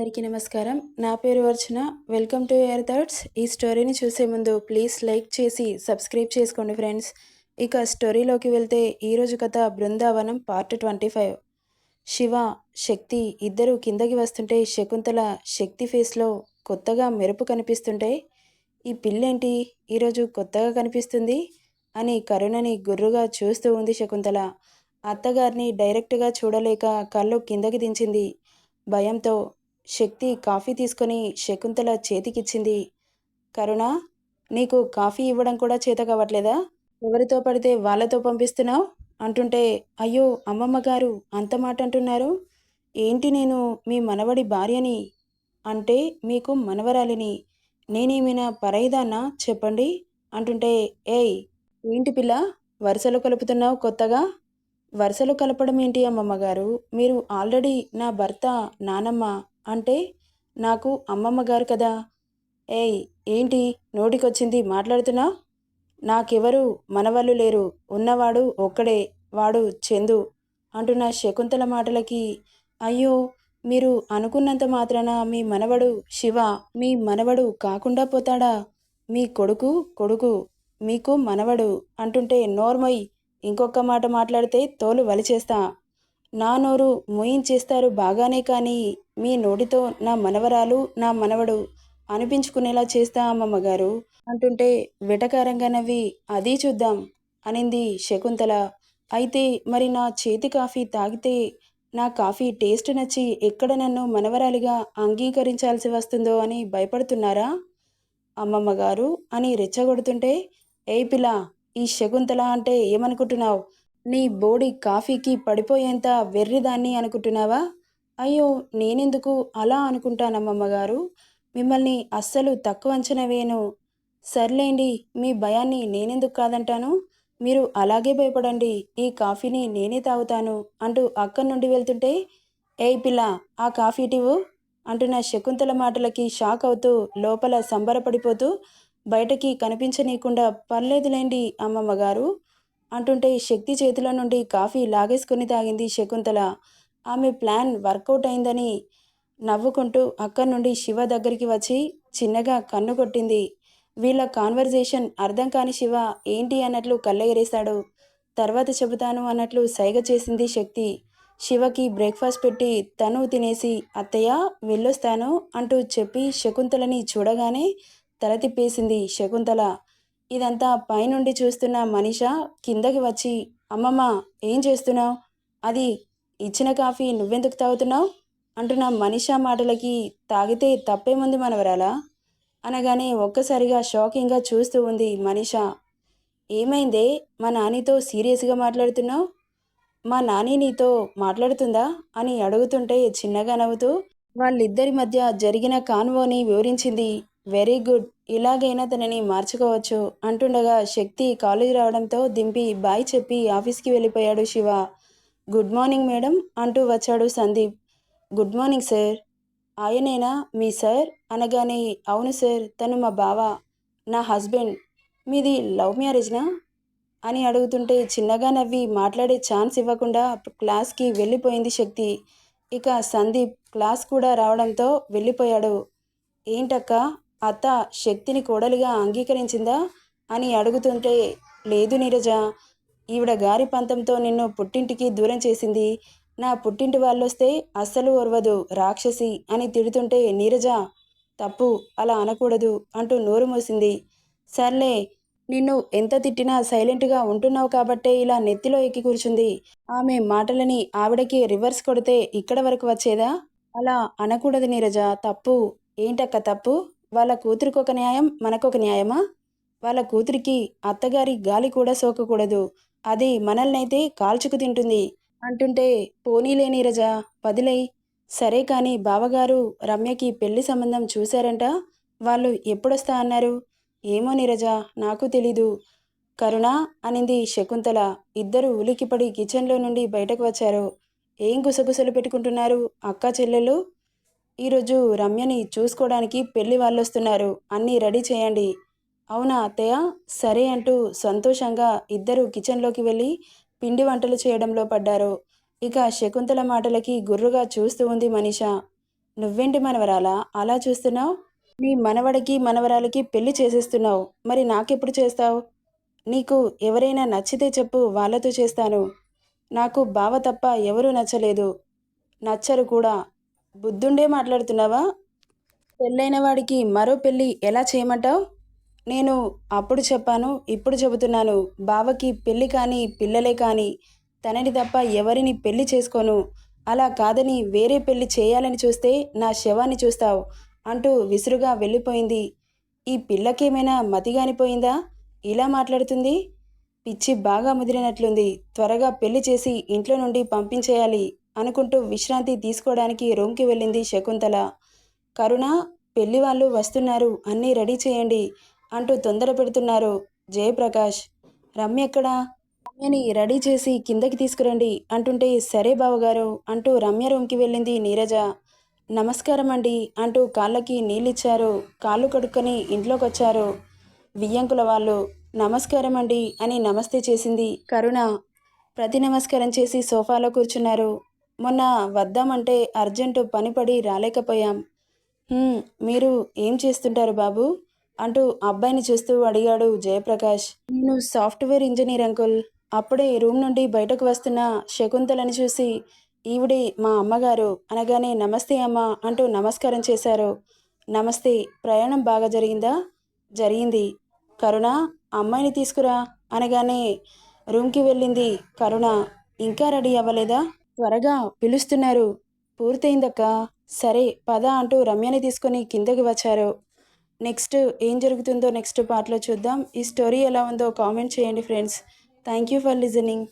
అందరికీ నమస్కారం. నా పేరు Archana. Welcome to air thoughts ఈ స్టోరీని చూసే ముందు ప్లీజ్ లైక్ చేసి సబ్స్క్రైబ్ చేసుకోండి ఫ్రెండ్స్ ఇక స్టోరీలోకి వెళ్తే ఈరోజు కథ Brindavanam part twenty five Shiva Shakti ఇద్దరు కిందకి వస్తుంటే శకుంతల శక్తి ఫేస్లో కొత్తగా మెరుపు కనిపిస్తుంటే ఈ పిల్లేంటి? ఈరోజు కొత్తగా కనిపిస్తుంది? అని కరుణని గుర్రుగా చూస్తూ ఉంది శకుంతల. అత్తగారిని డైరెక్ట్గా చూడలేక కళ్ళు కిందకి దించింది భయంతో శక్తి కాఫీ తీసుకొని శకుంతల చేతికిచ్చింది. కరుణ నీకు కాఫీ ఇవ్వడం కూడా చేత కావట్లేదా? ఎవరితో పడితే వాళ్ళతో పంపిస్తున్నావు? అంటుంటే అయ్యో అమ్మమ్మ గారు అంత మాట అంటున్నారు? ఏంటి నేను మీ మనవడి భార్యని? అంటే మీకు మనవరాలిని. నేనేమైనా పరైదానా చెప్పండి. అంటుంటే ఏయ్ ఏంటి పిల్ల? వరుసలు కలుపుతున్నావు కొత్తగా? వరుసలు కలపడం ఏంటి అమ్మమ్మ గారు? మీరు ఆల్రెడీ నా భర్త నానమ్మ. అంటే నాకు అమ్మమ్మ గారు కదా. ఏయ్ ఏంటి? నోటికొచ్చింది మాట్లాడుతున్నా? నాకెవరు? మనవాళ్ళు లేరు. ఉన్నవాడు ఒక్కడే. వాడు చందు అంటున్న శకుంతల మాటలకి. అయ్యో మీరు అనుకున్నంత మాత్రాన మీ మనవడు శివ మీ మనవడు కాకుండా పోతాడా? మీ కొడుకు కొడుకు మీకు మనవడు అంటుంటే నోర్మయ్ ఇంకొక మాట మాట్లాడితే తోలు వలిచేస్తా. నా నోరు మోయించేస్తారు బాగానే కానీ మీ నోటితో నా మనవరాలు నా మనవడు అనిపించుకునేలా చేస్తా అమ్మమ్మ గారు అంటుంటే వెటకారంగా నవ్వి అదీ చూద్దాం అనింది శకుంతల. అయితే మరి నా చేతి కాఫీ తాగితే నా కాఫీ టేస్ట్ నచ్చి ఎక్కడ నన్ను మనవరాలిగా అంగీకరించాల్సి వస్తుందో అని భయపడుతున్నారా? అమ్మమ్మ గారు అని రెచ్చగొడుతుంటే ఏ పిల్ల ఈ శకుంతల అంటే ఏమనుకుంటున్నావు? నీ బోడి కాఫీకి పడిపోయేంత వెర్రిదాన్ని అనుకుంటున్నావా? అయ్యో నేనెందుకు అలా అనుకుంటానమ్మమ్మ గారు మిమ్మల్ని అస్సలు తక్కువ అంచనా వేయను. సర్లేండి మీ భయాన్ని నేనెందుకు కాదంటాను? మీరు అలాగే భయపడండి ఈ కాఫీని నేనే తాగుతాను అంటూ అక్కడి నుండి వెళ్తుంటే ఏయ్ పిల్ల ఆ కాఫీ టివు అంటున్న శకుంతల మాటలకి షాక్ అవుతూ లోపల సంబరపడిపోతూ బయటకి కనిపించనీయకుండా పర్లేదులేండి అమ్మమ్మగారు అంటుంటే శక్తి చేతుల నుండి కాఫీ లాగేసుకుని తాగింది శకుంతల. ఆమె ప్లాన్ వర్కౌట్ అయిందని నవ్వుకుంటూ అక్కడి నుండి శివ దగ్గరికి వచ్చి చిన్నగా కన్ను కొట్టింది. వీళ్ళ కాన్వర్జేషన్ అర్థం కాని శివ ఏంటి అన్నట్లు కళ్ళెగరేశాడు తర్వాత చెబుతాను అన్నట్లు సైగ చేసింది శక్తి. శివకి బ్రేక్ఫాస్ట్ పెట్టి తను తినేసి అత్తయ్య వెళ్ళొస్తాను అంటూ చెప్పి శకుంతలని చూడగానే తల తిప్పేసింది శకుంతల. ఇదంతా పైనుండి చూస్తున్న మనిష కిందకి వచ్చి అమ్మమ్మ ఏం చేస్తున్నావు? అది ఇచ్చిన కాఫీ నువ్వెందుకు తాగుతున్నావు? అంటున్న మనిషా మాటలకి తాగితే తప్పేముంది మనవరాలా? అనగానే ఒక్కసారిగా షాకింగ్గా చూస్తూ ఉంది మనిష. ఏమైందే? మా నానితో సీరియస్గా మాట్లాడుతున్నావు? మా నాని నీతో మాట్లాడుతుందా? అని అడుగుతుంటే చిన్నగా నవ్వుతూ వాళ్ళిద్దరి మధ్య జరిగిన కాన్వోని వివరించింది వెరీ గుడ్. ఇలాగైనా తనని మార్చుకోవచ్చు అంటుండగా శక్తి కాలేజ్ రావడంతో దింపి బాయ్ చెప్పి ఆఫీస్కి వెళ్ళిపోయాడు శివ. గుడ్ మార్నింగ్ మేడం అంటూ వచ్చాడు సందీప్. Good morning sir. ఆయనేనా? మీ సార్? అనగానే అవును సార్ తను మా బావ నా హస్బెండ్. మీది లవ్ మ్యారేజ్నా? అని అడుగుతుంటే చిన్నగా నవ్వి మాట్లాడే ఛాన్స్ ఇవ్వకుండా క్లాస్కి వెళ్ళిపోయింది శక్తి. ఇక సందీప్ క్లాస్ కూడా రావడంతో వెళ్ళిపోయాడు. ఏంటక్క? అత్త శక్తిని కోడలిగా అంగీకరించిందా? అని అడుగుతుంటే లేదు నీరజ ఈవిడ గారి పంతంతో నిన్ను పుట్టింటికి దూరం చేసింది. నా పుట్టింటి వాళ్ళొస్తే అస్సలు ఓర్వదు రాక్షసి అని తిడుతుంటే నీరజ తప్పు అలా అనకూడదు అంటూ నోరు మూసింది. సర్లే నిన్ను ఎంత తిట్టినా సైలెంట్గా ఉంటున్నావు కాబట్టే ఇలా నెత్తిలో ఎక్కి కూర్చుంది. ఆమె మాటలని ఆవిడకి రివర్స్ కొడితే ఇక్కడ వరకు వచ్చేదా? అలా అనకూడదు నీరజ తప్పు. ఏంటక్క తప్పు? వాళ్ళ కూతురికి ఒక న్యాయం మనకొక న్యాయమా? వాళ్ళ కూతురికి అత్తగారి గాలి కూడా సోకకూడదు. అది మనల్నైతే కాల్చుకు తింటుంది. అంటుంటే పోనీలే నీరజ పదిలై. సరే కానీ బావగారు రమ్యకి పెళ్ళి సంబంధం చూశారంట? వాళ్ళు ఎప్పుడొస్తా అన్నారు? ఏమో నీరజ నాకు తెలీదు. కరుణ అనింది శకుంతల. ఇద్దరు ఉలికిపడి కిచెన్లో నుండి బయటకు వచ్చారు. ఏం గుసగుసలు పెట్టుకుంటున్నారు అక్క చెల్లెలు? ఈరోజు రమ్యని చూసుకోవడానికి పెళ్ళి వాళ్ళు వస్తున్నారు అన్నీ రెడీ చేయండి. అవునా అత్తయ్య? సరే అంటూ సంతోషంగా ఇద్దరు కిచెన్లోకి వెళ్ళి పిండి వంటలు చేయడంలో పడ్డారు. ఇక శకుంతల మాటలకి గుర్రుగా చూస్తూ ఉంది మనీష. నువ్వేంటి మనవరాలా? అలా చూస్తున్నావు? నీ మనవడికి మనవరాలకి పెళ్ళి చేసేస్తున్నావు. మరి నాకెప్పుడు చేస్తావు? నీకు ఎవరైనా నచ్చితే చెప్పు వాళ్ళతో చేస్తాను. నాకు బావ తప్ప ఎవరూ నచ్చలేదు. నచ్చరు కూడా. బుద్ధుండే మాట్లాడుతున్నావా? పెళ్ళైన వాడికి మరో పెళ్ళి ఎలా చేయమంటావు? నేను అప్పుడు చెప్పాను ఇప్పుడు చెబుతున్నాను. బావకి పెళ్ళి కానీ పిల్లలే కానీ తనని తప్ప ఎవరిని పెళ్ళి చేసుకోను. అలా కాదని వేరే పెళ్ళి చేయాలని చూస్తే నా శవాన్ని చూస్తావు అంటూ విసురుగా వెళ్ళిపోయింది. ఈ పిల్లకేమైనా మతిగానిపోయిందా? ఇలా మాట్లాడుతుంది? పిచ్చి బాగా ముదిరినట్లుంది. త్వరగా పెళ్ళి చేసి ఇంట్లో నుండి పంపించేయాలి. అనుకుంటూ విశ్రాంతి తీసుకోవడానికి రూమ్కి వెళ్ళింది శకుంతల. కరుణ పెళ్ళి వాళ్ళు వస్తున్నారు అన్నీ రెడీ చేయండి అంటూ తొందర పెడుతున్నారు జయప్రకాష్. రమ్య ఎక్కడా? రమ్యని రెడీ చేసి కిందకి తీసుకురండి అంటుంటే సరే బావగారు అంటూ రమ్య రూమ్కి వెళ్ళింది నీరజ. నమస్కారం అండి అంటూ కాళ్ళకి నీళ్ళిచ్చారు. కాళ్ళు కడుక్కొని ఇంట్లోకి వచ్చారు వియ్యంకుల వాళ్ళు. నమస్కారం అండి అని నమస్తే చేసింది కరుణ. ప్రతి నమస్కారం చేసి సోఫాలో కూర్చున్నారు. మొన్న వద్దామంటే అర్జెంటు పనిపడి రాలేకపోయాం. మీరు ఏం చేస్తుంటారు బాబు? అంటూ అబ్బాయిని చూస్తూ అడిగాడు జయప్రకాష్. నేను సాఫ్ట్వేర్ ఇంజనీర్ అంకుల్. అప్పుడే రూమ్ నుండి బయటకు వస్తున్న శకుంతలని చూసి ఈవిడే మా అమ్మగారు. అనగానే నమస్తే అమ్మ అంటూ నమస్కారం చేశారు. నమస్తే ప్రయాణం బాగా జరిగిందా? జరిగింది. కరుణ అమ్మాయిని తీసుకురా. అనగానే రూమ్కి వెళ్ళింది కరుణ. ఇంకా రెడీ అవ్వలేదా? త్వరగా పిలుస్తున్నారు. పూర్తయిందక్క? సరే పద అంటూ రమ్యని తీసుకొని కిందకి వచ్చారు. నెక్స్ట్ ఏం జరుగుతుందో నెక్స్ట్ పార్ట్లో చూద్దాం. ఈ స్టోరీ ఎలా ఉందో కామెంట్ చేయండి friends. Thank you for listening.